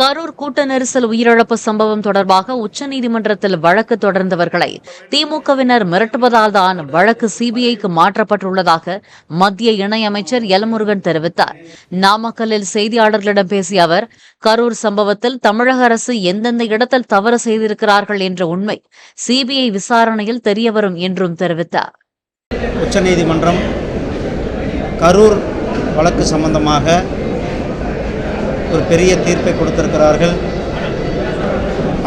கரூர் கூட்ட நெரிசல் உயிரிழப்பு சம்பவம் தொடர்பாக உச்சநீதிமன்றத்தில் வழக்கு தொடர்ந்தவர்களை திமுகவினர் மிரட்டுவதால் தான் வழக்கு சிபிஐக்கு மாற்றப்பட்டுள்ளதாக மத்திய இணையமைச்சர் எலமுருகன் தெரிவித்தார். நாமக்கல்லில் செய்தியாளர்களிடம் பேசிய அவர் கரூர் சம்பவத்தில் தமிழக அரசு எந்தெந்த இடத்தில் தவறு செய்திருக்கிறார்கள் என்ற உண்மை சிபிஐ விசாரணையில் தெரியவரும் என்றும் தெரிவித்தார். உச்சநீதிமன்றம் கரூர் வழக்கு சம்பந்தமாக ஒரு பெரிய தீர்ப்பை கொடுத்திருக்கிறார்கள்.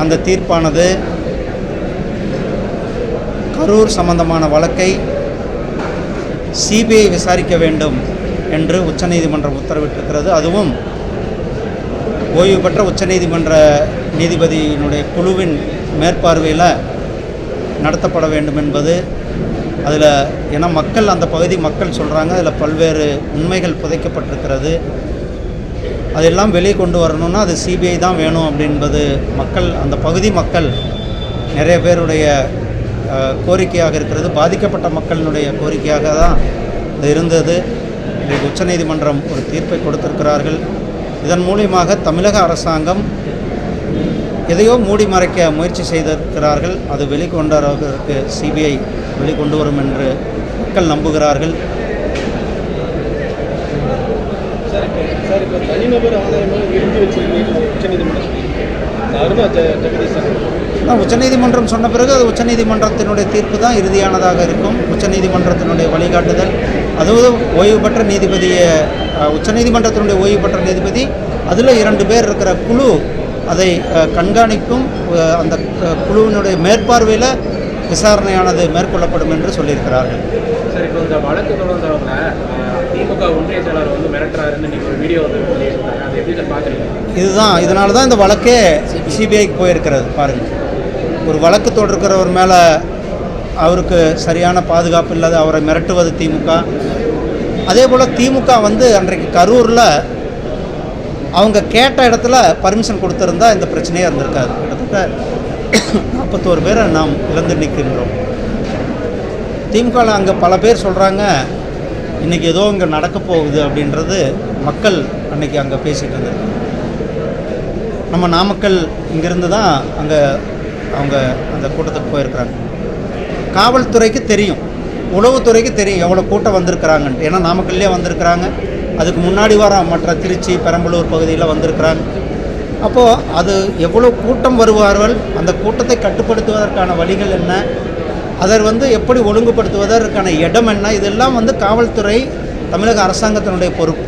அந்த தீர்ப்பானது கரூர் சம்பந்தமான வழக்கை சிபிஐ விசாரிக்க வேண்டும் என்று உச்சநீதிமன்றம் உத்தரவிட்டிருக்கிறது. அதுவும் ஓய்வு பெற்ற உச்சநீதிமன்ற நீதிபதியினுடைய குழுவின் மேற்பார்வையில் நடத்தப்பட வேண்டும் என்பது அதில் ஏன்னா மக்கள் அந்த பகுதி மக்கள் சொல்கிறாங்க அதில் பல்வேறு உண்மைகள் புதைக்கப்பட்டிருக்கிறது. அதெல்லாம் வெளியே கொண்டு வரணும்னா அது சிபிஐ தான் வேணும் அப்படின்பது மக்கள் அந்த பகுதி மக்கள் நிறைய பேருடைய கோரிக்கையாக இருக்கிறது. பாதிக்கப்பட்ட மக்களினுடைய கோரிக்கையாக தான் இது இருந்தது. இன்றைக்கு உச்சநீதிமன்றம் ஒரு தீர்ப்பை கொடுத்திருக்கிறார்கள். இதன் மூலியமாக தமிழக அரசாங்கம் எதையோ மூடி மறைக்க முயற்சி செய்திருக்கிறார்கள். அது வெளிக்கொண்டு சிபிஐ வெளிக்கொண்டு வரும் என்று மக்கள் நம்புகிறார்கள் சார் இப்போ சார் இப்போ தனிநபர் ஆதாயமாக நிறுத்தி வச்சிருக்கீங்க உச்சநீதிமன்றம்? ஆனால் உச்சநீதிமன்றம் சொன்ன பிறகு அது உச்சநீதிமன்றத்தினுடைய தீர்ப்பு தான் இறுதியானதாக இருக்கும். உச்சநீதிமன்றத்தினுடைய வழிகாட்டுதல் அதாவது ஓய்வு பெற்ற நீதிபதியை உச்சநீதிமன்றத்தினுடைய ஓய்வு பெற்ற நீதிபதி அதில் இரண்டு பேர் இருக்கிற குழு அதை கண்காணிக்கும் அந்த குழுவினுடைய மேற்பார்வையில் விசாரணையானது மேற்கொள்ளப்படும் என்று சொல்லியிருக்கிறார்கள். சார் இப்போ இந்த வழக்கு தொடர்ந்தவங்கள திமுக ஒன்றிய செயலாளர் வந்து மிரட்டுறாருன்னு நீங்கள் ஒரு வீடியோ வந்து வெளியிட்டிருந்தாங்க அதை எப்படி பார்க்குறீங்க இதுதான் இதனால தான் இந்த வழக்கே சிபிஐக்கு போயிருக்கிறது பாருங்கள் ஒரு வழக்கு தொடர்கிறவர் மேலே அவருக்கு சரியான பாதுகாப்பு இல்லாத அவரை மிரட்டுவது திமுக. அதே போல் திமுக வந்து அன்றைக்கு கரூரில் அவங்க கேட்ட இடத்துல பர்மிஷன் கொடுத்துருந்தா இந்த பிரச்சனையே இருந்திருக்காது. கிட்டத்தட்ட நாற்பத்தோரு பேரை நாம் இழந்து நிற்கின்றோம். திமுகவில் அங்கே பல பேர் சொல்கிறாங்க இன்றைக்கி ஏதோ இங்கே நடக்க போகுது அப்படின்றது மக்கள் அன்னைக்கு அங்கே பேசிகிட்டு இருந்தது நம்ம நாமக்கல் இங்கேருந்து தான் அங்கே அவங்க அந்த கூட்டத்துக்கு போயிருக்கிறாங்க. காவல்துறைக்கு தெரியும் உளவுத்துறைக்கு தெரியும் எவ்வளோ கூட்டம் வந்திருக்கிறாங்கன்ட்டு. ஏன்னா நாமக்கல்லே வந்திருக்கிறாங்க. அதுக்கு முன்னாடி வர மற்ற திருச்சி பெரம்பலூர் பகுதியில் வந்திருக்கிறாங்க. அப்போது அது எவ்வளோ கூட்டம் வருவார்கள்? அந்த கூட்டத்தை கட்டுப்படுத்துவதற்கான வழிகள் என்ன? அதை வந்து எப்படி ஒழுங்குபடுத்துவதற்கான இடம் என்ன? இதெல்லாம் வந்து காவல்துறை தமிழக அரசாங்கத்தினுடைய பொறுப்பு.